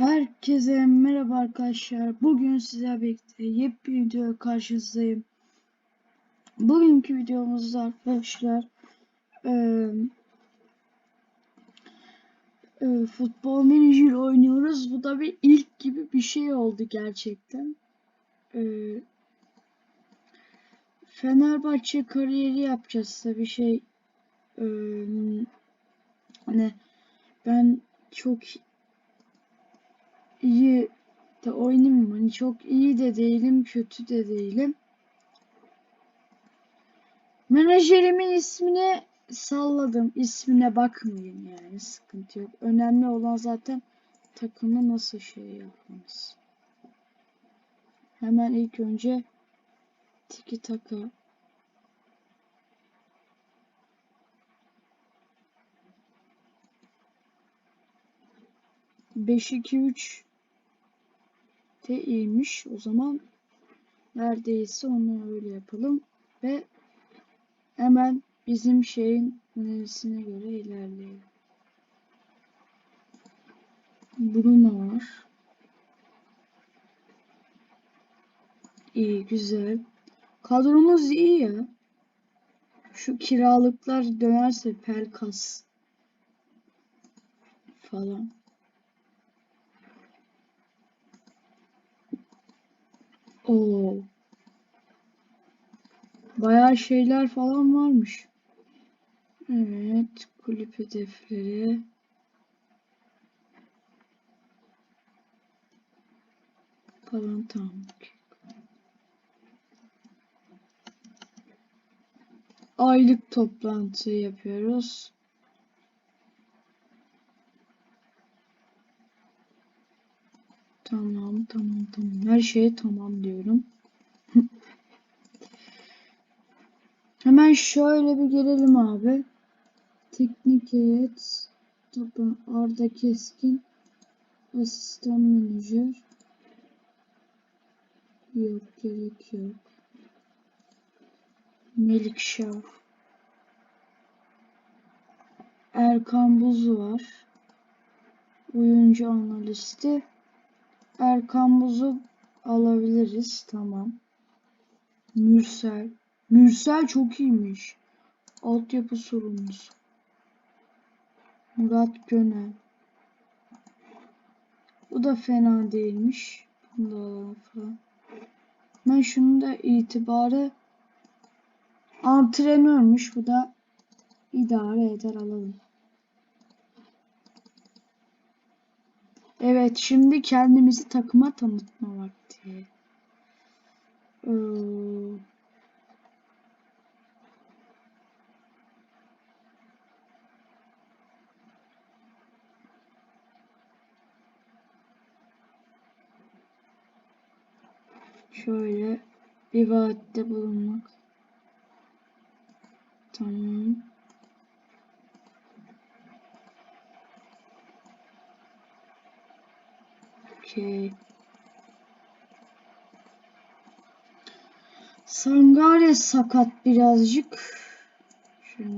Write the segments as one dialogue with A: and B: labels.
A: Herkese merhaba arkadaşlar. Bugün size birlikte yepyeni video karşınızdayım. Bugünkü videomuzda arkadaşlar eee eee, futbol menajer oynuyoruz. Bu da bir ilk gibi bir şey oldu gerçekten. Eee, Fenerbahçe kariyeri yapacağız tabii şey eee, hani ben çok iyi de oynamıyorum. Hani çok iyi de değilim, kötü de değilim. Menajerimin ismini salladım. İsmine bakmayın yani sıkıntı yok. Önemli olan zaten takımı nasıl şey yapmamız. Hemen ilk önce tiki taka Beş iki üç de iyiymiş. O zaman neredeyse onu öyle yapalım ve hemen bizim şeyin önerisine göre ilerleyelim. Bruno var. İyi, güzel. Kadromuz iyi ya. Şu kiralıklar dönerse Pelkas falan. Oo. Bayağı şeyler falan varmış. Evet, kulüp hedefleri. Falan tamam. Aylık toplantı yapıyoruz. Tamam, tamam, tamam. Her şeye tamam diyorum. Hemen şöyle bir gelelim abi. Teknik heyet, topu Arda Keskin, asistan menajer. Yok, gerek yok. Melikşah. Erkan Buz var. Oyuncu analisti. Erkan Buz'u alabiliriz. Tamam. Mürsel. Mürsel çok iyiymiş. Altyapı sorumlusu. Murat Gönel. Bu da fena değilmiş. Ben şunu da itibarı antrenörmüş. Bu da idare eder alalım. Evet şimdi kendimizi takıma tanıtma vakti. Ee, şöyle bir vaatte bulunmak. Tamam. Okey. Sangare sakat birazcık. Şöyle.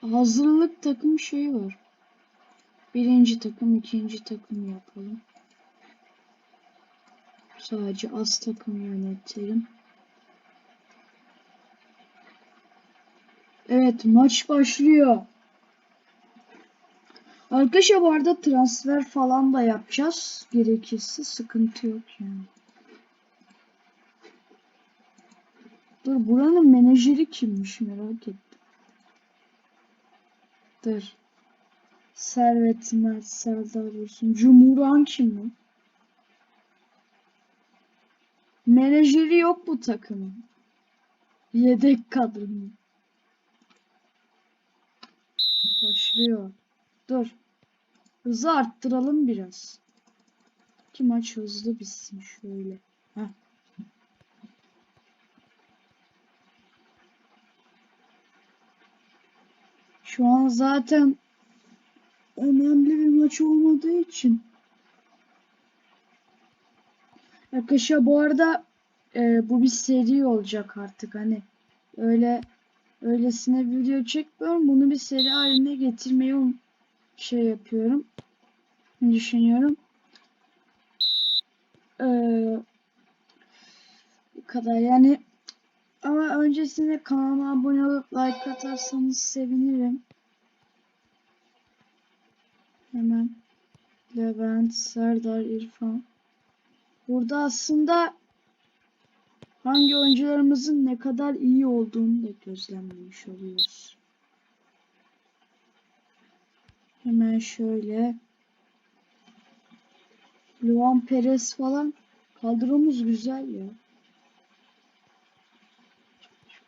A: Hazırlık takım şeyi var. Birinci takım, ikinci takım yapalım. Sadece az takım yönetelim. Evet maç başlıyor. Arkadaşlar bu arada transfer falan da yapacağız. Gerekirse sıkıntı yok yani. Dur buranın menajeri kimmiş merak ettim. Dur. Servet Mert Serdar Dursun. Cumhurhan kim? Menajeri yok bu takımın. Yedek kadronun. Başlıyor. Dur. Hızı arttıralım biraz. Ki maç hızlı bitsin şöyle. Heh. Şu an zaten önemli bir maç olmadığı için Arkadaşlar bu arada e, bu bir seri olacak artık hani. Öyle öylesine video çekmiyorum. Bunu bir seri haline getirmeyi um- şey yapıyorum düşünüyorum. Ee, bu kadar. Yani ama öncesinde kanalıma abone olup like atarsanız sevinirim. Hemen Levent, Serdar, İrfan. Burada aslında hangi oyuncularımızın ne kadar iyi olduğunu da gözlemlemiş oluyoruz. Hemen şöyle Luan Perez falan kadromuz güzel ya.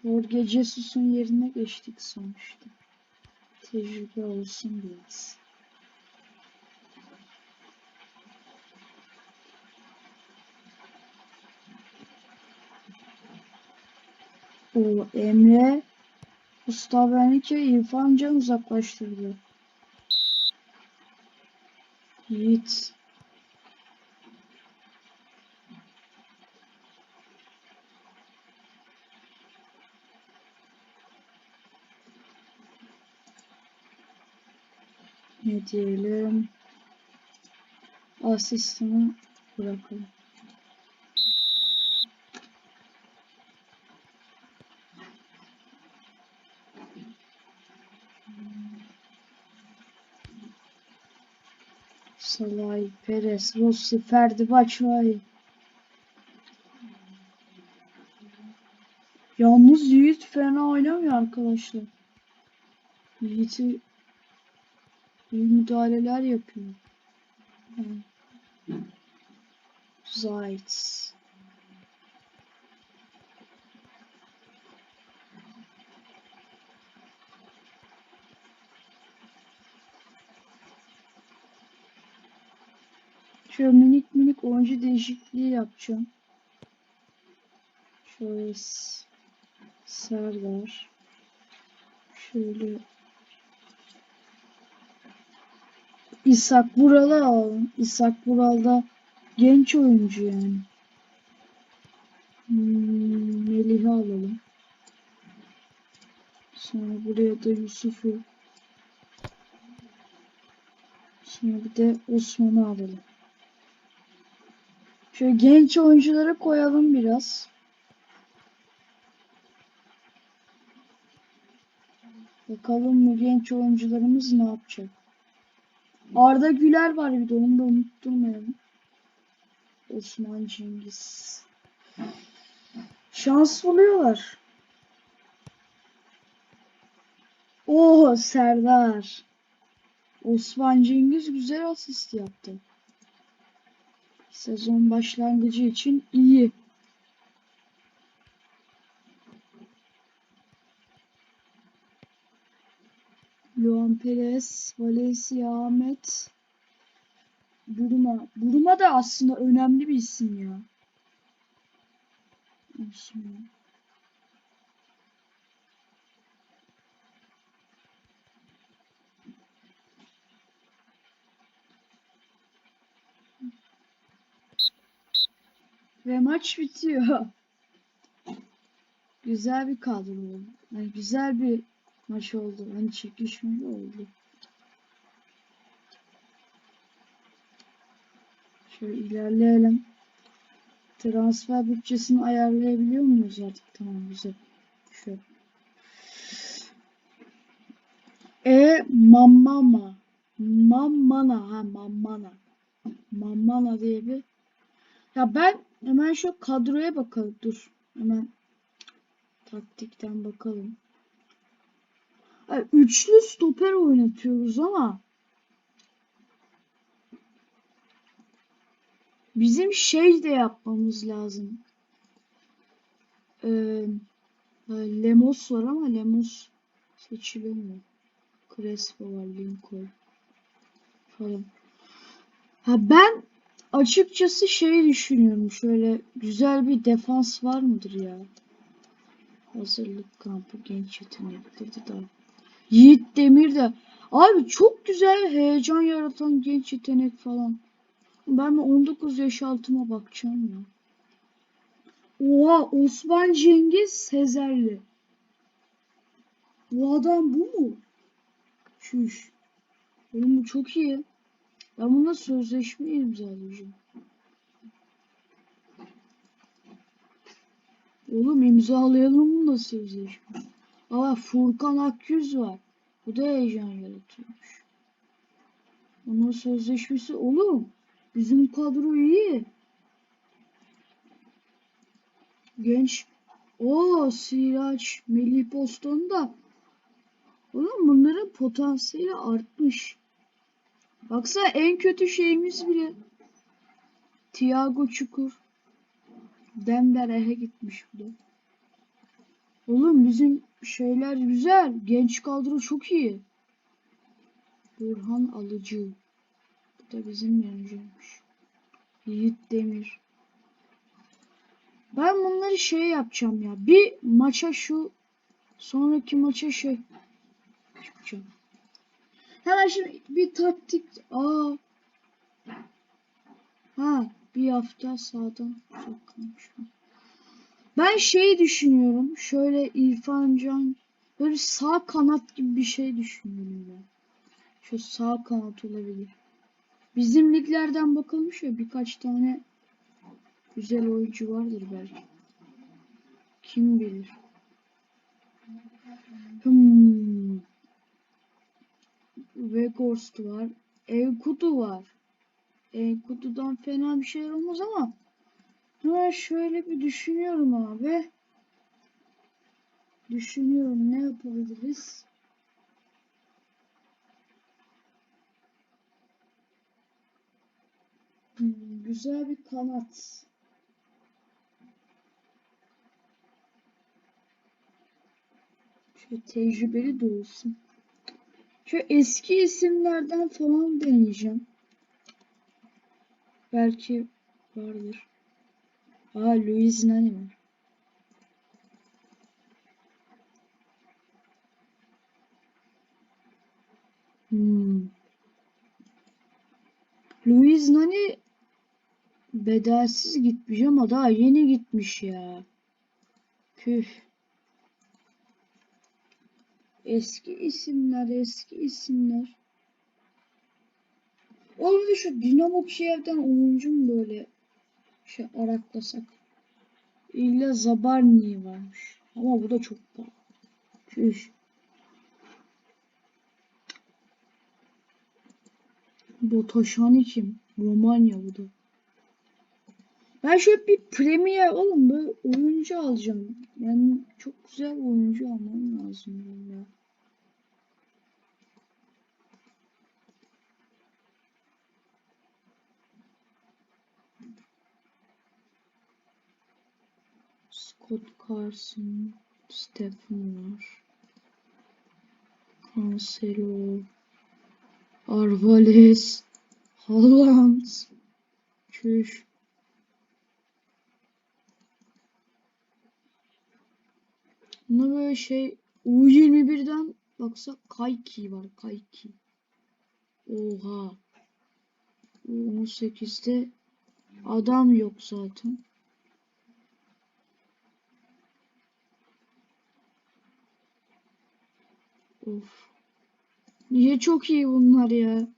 A: Jorge Jesus'un yerine geçtik sonuçta. Tecrübe olsun biraz. O Emre Mustafa Benike İrfan Can uzaklaştırdı. Yiğit. Ne diyelim? Asistanı bırakalım. Perez, Rossi, Ferdi, Batshuayi. Yalnız Yiğit fena oynamıyor arkadaşlar. Yiğit'i iyi müdahaleler yapıyor. Yani. Zayt. Şöyle minik oyuncu değişikliği yapacağım. Şöyle Serdar. Şöyle İshak Vural'ı alalım. İshak Vural da genç oyuncu yani. Hmm, Melih'i alalım. Sonra buraya da Yusuf'u. Sonra bir de Osman'ı alalım. Şöyle genç oyuncuları koyalım biraz. Bakalım bu genç oyuncularımız ne yapacak. Arda Güler var bir de onu da unutturmayalım. Osman Cengiz. Şans buluyorlar. Oo Serdar. Osman Cengiz güzel asist yaptı. Sezon başlangıcı için iyi. Luan Perez, Valencia Ahmet, Buruma. Buruma da aslında önemli bir isim ya. Osman. Ve maç bitiyor. Güzel bir kadro oldu. Yani güzel bir maç oldu. Hani çekişmeli oldu. Şöyle ilerleyelim. Transfer bütçesini ayarlayabiliyor muyuz artık? Tamam güzel. Şu. E Mamama. Mamana ha Mamana. Mamana diye bir. Ya ben hemen şu kadroya bakalım. Dur. Hemen taktikten bakalım. Üçlü stoper oynatıyoruz ama bizim şey de yapmamız lazım. Ee, Lemos var ama Lemos seçilemiyor. Crespo var, Lincoln falan. Ha ben açıkçası şey düşünüyorum. Şöyle güzel bir defans var mıdır ya? Hazırlık kampı genç yetenekleri de daha. Yiğit Demir de. Abi çok güzel heyecan yaratan genç yetenek falan. Ben bir 19 yaş altıma bakacağım ya. Oha Osman Cengiz Sezerli. Bu adam bu mu? Şuş. Oğlum bu çok iyi. Ben bununla sözleşme imzalayacağım. Oğlum imzalayalım bununla sözleşme. Aa Furkan Akyüz var. Bu da heyecan yaratıyormuş. Onun sözleşmesi oğlum. Bizim kadro iyi. Genç. O Siraç, Melih Poston da. Oğlum bunların potansiyeli artmış. Baksana en kötü şeyimiz bile. Thiago Çukur. Dembele'ye gitmiş bu da. Oğlum bizim şeyler güzel. Genç kadro çok iyi. Burhan Alıcı. Bu da bizim yancıymış. Yiğit Demir. Ben bunları şey yapacağım ya. Bir maça şu sonraki maça şey çıkacağım. Hemen şimdi bir taktik. Aa. Ha bir hafta sağdan çok kalmış. Ben şey düşünüyorum. Şöyle İrfan Can böyle sağ kanat gibi bir şey düşünüyorum ben. Şu sağ kanat olabilir. Bizim liglerden bakılmış ya birkaç tane güzel oyuncu vardır belki. Kim bilir. Hmm. Weghorst var. Enkudu var. Enkudu'dan fena bir şeyler olmaz ama ben şöyle bir düşünüyorum abi. Düşünüyorum ne yapabiliriz? Hmm, güzel bir kanat. Şöyle tecrübeli de olsun. Şu eski isimlerden falan deneyeceğim. Belki vardır. Aa Luis Nani var. Hmm. Luis Nani bedelsiz gitmiş ama daha yeni gitmiş ya. Püh. Eski isimler, eski isimler. Oğlum de şu Dinamo Kiev'den oyuncu mu böyle şey araklasak? İlla Zabarni varmış. Ama bu da çok pahalı. Tüh. Botoşani kim? Romanya bu da. Ben şöyle bir Premier oğlum böyle oyuncu alacağım. Yani çok güzel oyuncu almam lazım ya. Scott Carson, Stephen var. Cancelo, Arvales, Haaland. Çüş. Buna böyle şey U21'den baksak Kayki var Kayki. Oha. U18'de adam yok zaten. Of. Niye çok iyi bunlar ya?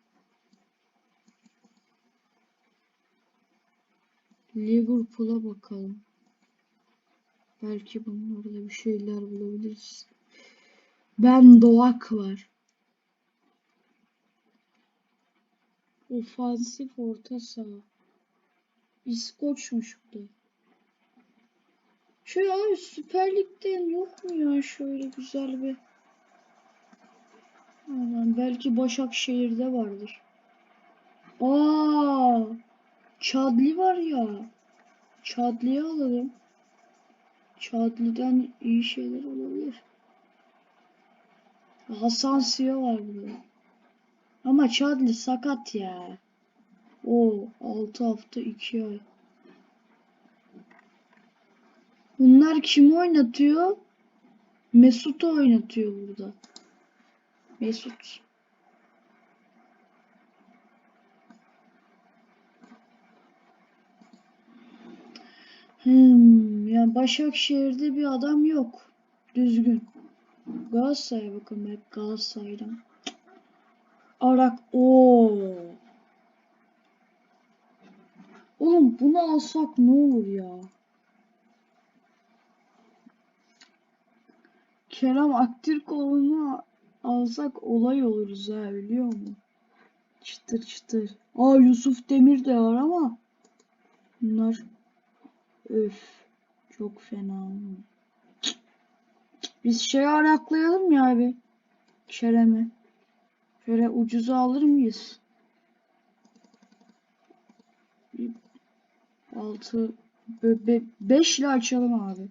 A: Liverpool'a bakalım. Belki bunlarda bir şeyler bulabiliriz. Ben Doğak var. Ofansif orta saha. İskoçmuş bu da. Şöyle abi Süper Lig'den yok mu ya şöyle güzel bir Aman belki Başakşehir'de vardır. Aa! Çadli var ya. Çadli'yi alalım. Çadli'den iyi şeyler olabilir. Hasan Siyo var burada. Ama Çadli sakat ya. O 6 hafta 2 ay. Bunlar kimi oynatıyor? Mesut'u oynatıyor burada. Mesut. Hmm, ya Başakşehir'de bir adam yok. Düzgün. Galatasaray'a bakın hep Galatasaray'dan. Arak o. Oğlum bunu alsak ne olur ya? Kerem Aktürkoğlu'nu alsak olay oluruz ha biliyor musun? Çıtır çıtır. Aa Yusuf Demir de var ama bunlar öf çok fena. Biz şey araklayalım ya abi. Kerem'i. Şöyle ucuza alır mıyız? Altı be, beş ile açalım abi.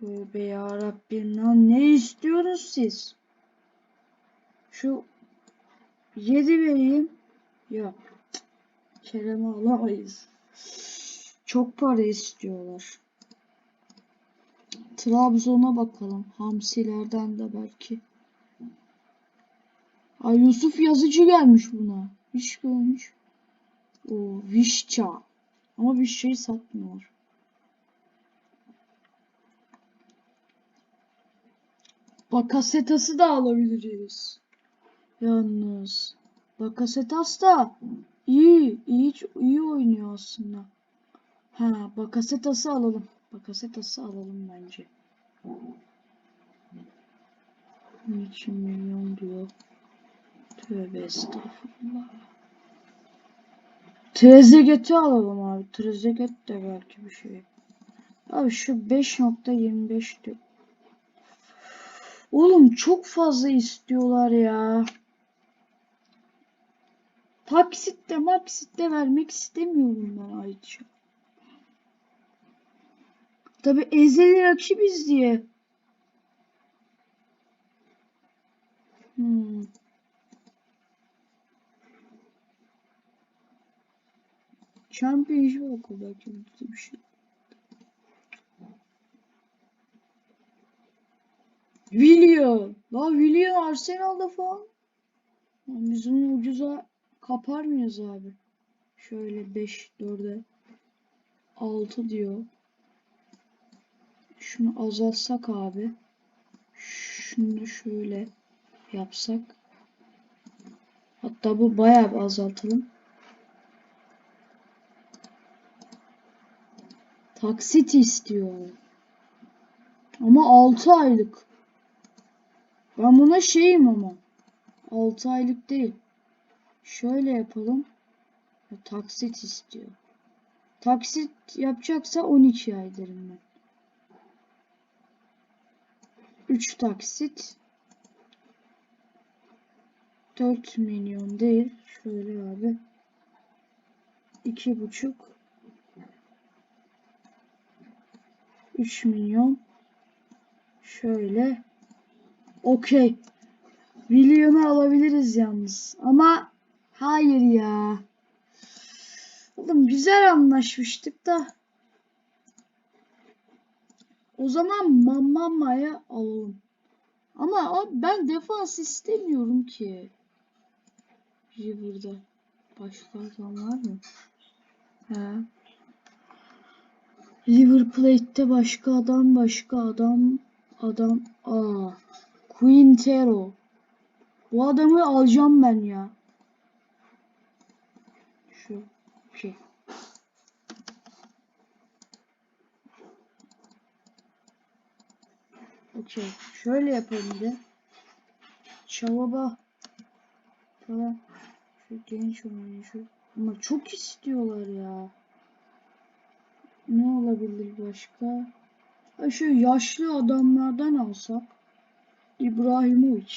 A: Tövbe yarabbim lan ne istiyorsunuz siz? Şu yedi vereyim. Yok. Kerem'i alamayız. Çok para istiyorlar. Trabzon'a bakalım. Hamsilerden de belki. Ay Yusuf Yazıcı gelmiş buna. Hiç görmüş. O Vişça. Ama Vişça'yı satmıyor. Bakasetas'ı da alabiliriz. Yalnız. Bakasetas da iyi, iyi, iyi oynuyor aslında. Ha, Bakasetas'ı alalım. Bakasetas'ı alalım bence. 12 milyon diyor. Tövbe estağfurullah. Trezeguet'i alalım abi. Trezeguet de belki bir şey. Abi şu 5.25 diyor. Oğlum çok fazla istiyorlar ya. Taksitle maksitle vermek istemiyorum ben ayrıca. Tabi ezeli rakibiz diye. Hmm. Championship okul belki bir şey. Willian. La Willian Arsenal'da falan. Lan Biz onu ucuza kapar mıyız abi? Şöyle 5, 4'e 6 diyor. Şunu azaltsak abi. Şunu şöyle yapsak. Hatta bu bayağı bir azaltalım. Taksit istiyor. Ama 6 aylık. Ben buna şeyim ama. 6 aylık değil. Şöyle yapalım. Taksit istiyor. Taksit yapacaksa 12 ay derim ben. 3 taksit. 4 milyon değil. Şöyle abi. 2,5 3 milyon. Şöyle. Okey. Milyonu alabiliriz yalnız. Ama hayır ya. Oğlum güzel anlaşmıştık da. O zaman Mamama'ya alalım. Ama ben defans istemiyorum ki. River'da. Başka adam var mı? He. River Plate'te başka adam, başka adam, adam. Aa. Quintero. Bu adamı alacağım ben ya. Şu şey. Okey. Şöyle yapalım bir de. Çavaba falan. Şu genç oyuncu. Ama çok istiyorlar ya. Ne olabilir başka? Ha şu yaşlı adamlardan alsak. İbrahimovic.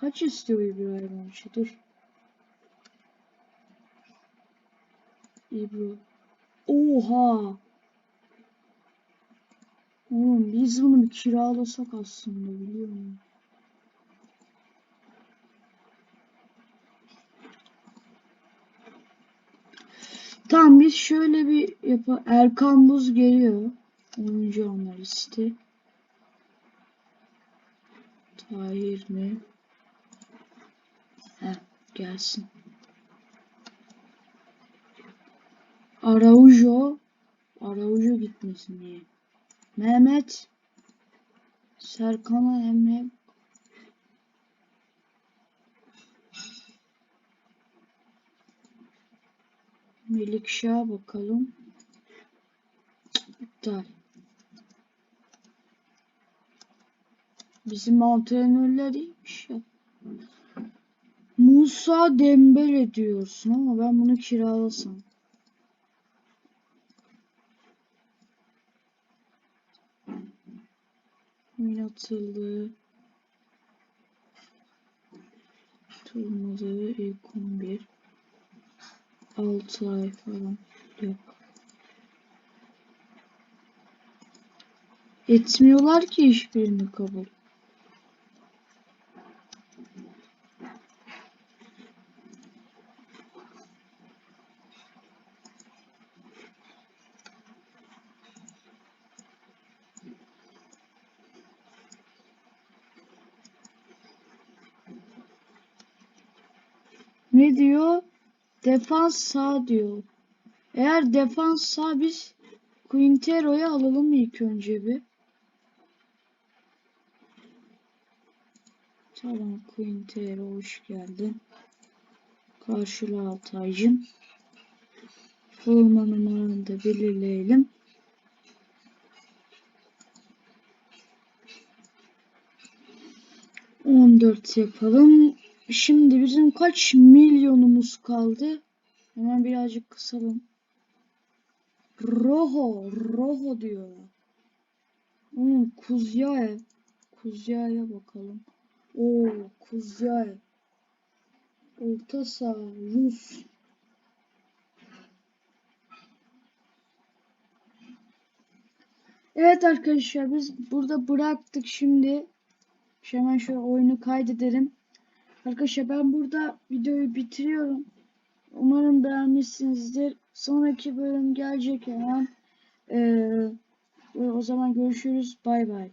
A: Kaç istiyor İbrahimovic? Dur. İbro. Oha. Oğlum biz bunu bir kiralasak aslında biliyor musun? Tamam biz şöyle bir yapalım. Erkan Buz geliyor. Oyuncu analisti. Tahir mi? Heh, gelsin. Araujo. Araujo gitmesin diye. Mehmet. Serkan'a Emre. Melikşah'a bakalım. İptal. Bizim antrenörler ya. Musa Dembele diyorsun ama ben bunu kiralasam. Oynatıldı. Tutulmadı ilk 11. 6 ay falan. Yok. Etmiyorlar ki hiçbirini kabul. Ne diyor? Defans sağ diyor. Eğer defans sağ biz Quintero'yu alalım ilk önce bir. Tamam Quintero hoş geldin. Karşıla Altaycım. Forma numaranı da belirleyelim. On dört yapalım. Şimdi bizim kaç milyonumuz kaldı? Hemen birazcık kısalım. Rojo, Rojo diyor. Hmm, Kuzyaev. Kuzyaev'e bakalım. Oo, Kuzyaev. Orta saha, Rus. Evet arkadaşlar biz burada bıraktık şimdi. Hemen şöyle oyunu kaydedelim. Arkadaşlar ben burada videoyu bitiriyorum. Umarım beğenmişsinizdir. Sonraki bölüm gelecek hemen. Ee, o zaman görüşürüz. Bay bay.